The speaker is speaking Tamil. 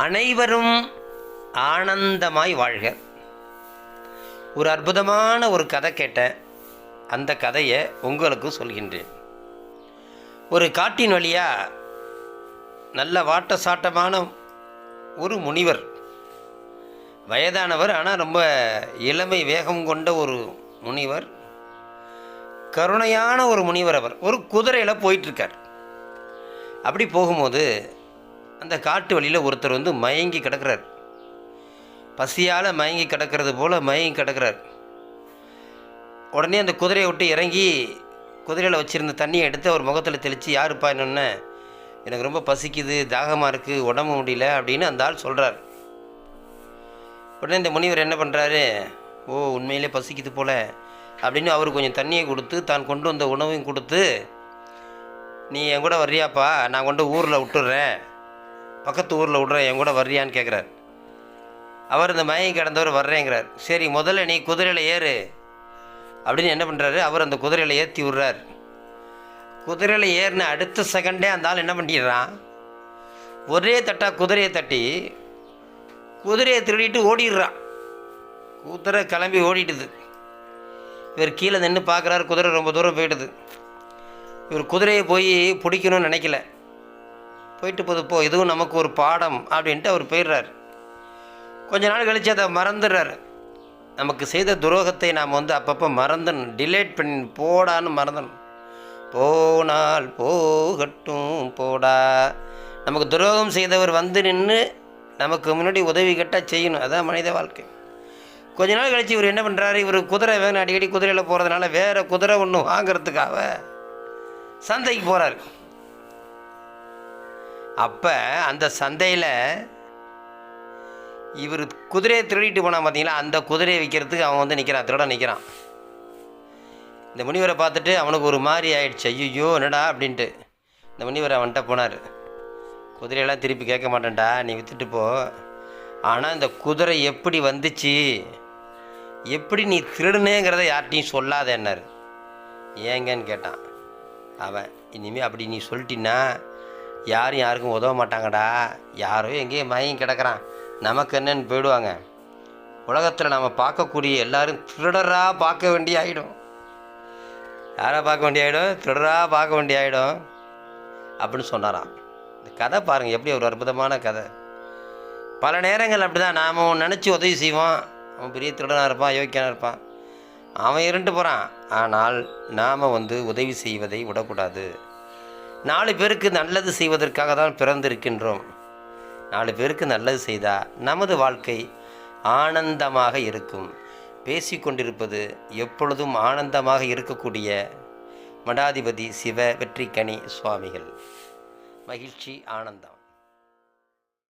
அனைவரும் ஆனந்தமாய் வாழ்க. ஒரு அற்புதமான ஒரு கதை கேட்டேன். அந்த கதையை உங்களுக்கும் சொல்கின்றேன். ஒரு காட்டின் வழியாக நல்ல வாட்ட சாட்டமான ஒரு முனிவர் வயதானவர் ஆனால் ரொம்ப இளமை வேகம் கொண்ட ஒரு முனிவர் கருணையான ஒரு முனிவர் அவர். ஒரு குதிரையில் போயிட்டுருக்கார். அப்படி போகும்போது அந்த காட்டு வழியில் ஒருத்தர் வந்து மயங்கி கிடக்கிறார். பசியால் மயங்கி கிடக்கிறது போல் மயங்கி கிடக்கிறார். உடனே அந்த குதிரையை விட்டு இறங்கி குதிரையில் வச்சுருந்த தண்ணியை எடுத்து அவர் முகத்தில் தெளித்து யாருப்பா என்னொன்னு? எனக்கு ரொம்ப பசிக்குது தாகமாக இருக்குது உடம்பு முடியல அப்படின்னு அந்த ஆள் சொல்கிறார் உடனே இந்த முனிவர் என்ன பண்ணுறாரு ஓ உண்மையிலே பசிக்குது போல் அப்படின்னு அவர் கொஞ்சம் தண்ணியை கொடுத்து தான் கொண்டு வந்த உணவையும் கொடுத்து நீ என் கூட வர்றியாப்பா நான் கொண்டு ஊரில் விட்டுடுறேன் பக்கத்து ஊரில் விட்றேன் என் கூட வர்றியான்னு கேட்குறார் அவர் இந்த மயங்கி கிடந்தவர் வர்றேங்கிறார். சரி முதல்ல நீ குதிரையில் ஏறு. அப்படின்னு என்ன பண்ணுறாரு அவர் அந்த குதிரையில் ஏற்றி விட்றார். குதிரையில் ஏறின அடுத்த செகண்டே அந்த ஆள் என்ன பண்ணிடுறான்? ஒரே தட்டாக குதிரையை தட்டி குதிரையை திருடிட்டு ஓடிடுறான். குதிரை கிளம்பி ஓடிடுது. இவர் கீழே நின்று பார்க்குறாரு குதிரை ரொம்ப தூரம் போயிடுது. இவர் குதிரையை போய் பிடிக்கணும்னு நினைக்கல. போயிட்டு போது போ இதுவும் நமக்கு ஒரு பாடம் அப்படின்ட்டு அவர் போயிடுறார். கொஞ்ச நாள் கழித்து அதை மறந்துடுறாரு. நமக்கு செய்த துரோகத்தை நாம் வந்து அப்பப்போ மறந்துடணும் டிலேட் பண்ணி போடான்னு மறந்துடணும். போனால் போகட்டும் போடா. நமக்கு துரோகம் செய்தவர் வந்து நின்று நமக்கு முன்னாடி உதவி கட்டாக செய்யணும். அதான் மனித வாழ்க்கை. கொஞ்ச நாள் கழித்து இவர் என்ன பண்ணுறாரு இவர் குதிரை வேணும் அடிக்கடி குதிரையில் போகிறதுனால வேறு குதிரை ஒன்று வாங்கிறதுக்காக சந்தைக்கு போகிறாரு அப்போ அந்த சந்தையில் இவர் குதிரையை திருடிட்டு போனால் பார்த்தீங்களா அந்த குதிரையை விற்கிறதுக்கு அவன் வந்து நிற்கிறான் திருட நிற்கிறான் இந்த முனிவரை பார்த்துட்டு அவனுக்கு ஒரு மாதிரி ஆயிடுச்சு ஐயோ என்னடா அப்படின்ட்டு. இந்த முனிவர் அவன்கிட்ட போனார். குதிரையெல்லாம் திருப்பி கேட்க மாட்டேன்டா நீ விற்றுட்டு போ. ஆனால் இந்த குதிரை எப்படி வந்துச்சு எப்படி நீ திருடுனேங்கிறத யார்கிட்டையும் சொல்லாதேன்னாரு. ஏங்கன்னு கேட்டான். அவன் இனிமேல் அப்படி நீ சொல்லிட்டின்னா யாரும் யாருக்கும் உதவ மாட்டாங்கடா. யாரோ எங்கேயோ மயங்கி கிடக்கிறான். நமக்கு என்னன்னு போயிடுவாங்க. உலகத்தில் நம்ம பார்க்கக்கூடிய எல்லாரும் திருடராக பார்க்க வேண்டிய ஆகிடும் யாராக பார்க்க வேண்டிய ஆகிடும் திருடராக பார்க்க வேண்டிய ஆகிடும் அப்படின்னு சொன்னாராம். இந்த கதை பாருங்கள் எப்படி ஒரு அற்புதமான கதை. பல நேரங்கள் அப்படி தான் நாம் நினச்சி உதவி செய்வோம். அவன் பெரிய திருடனாக இருப்பான் யோக்கியனாக இருப்பான். அவன் இருண்டு போகிறான் ஆனால் நாம் வந்து உதவி செய்வதை விடக்கூடாது. நாலு பேருக்கு நல்லது செய்வதற்காக தான் பிறந்திருக்கின்றோம். நாலு பேருக்கு நல்லது செய்தால் நமது வாழ்க்கை ஆனந்தமாக இருக்கும். பேசிக்கொண்டிருப்பது எப்பொழுதும் ஆனந்தமாக இருக்கக்கூடிய மடாதிபதி சிவ வெற்றிக்கனி சுவாமிகள். மகிழ்ச்சி ஆனந்தம்.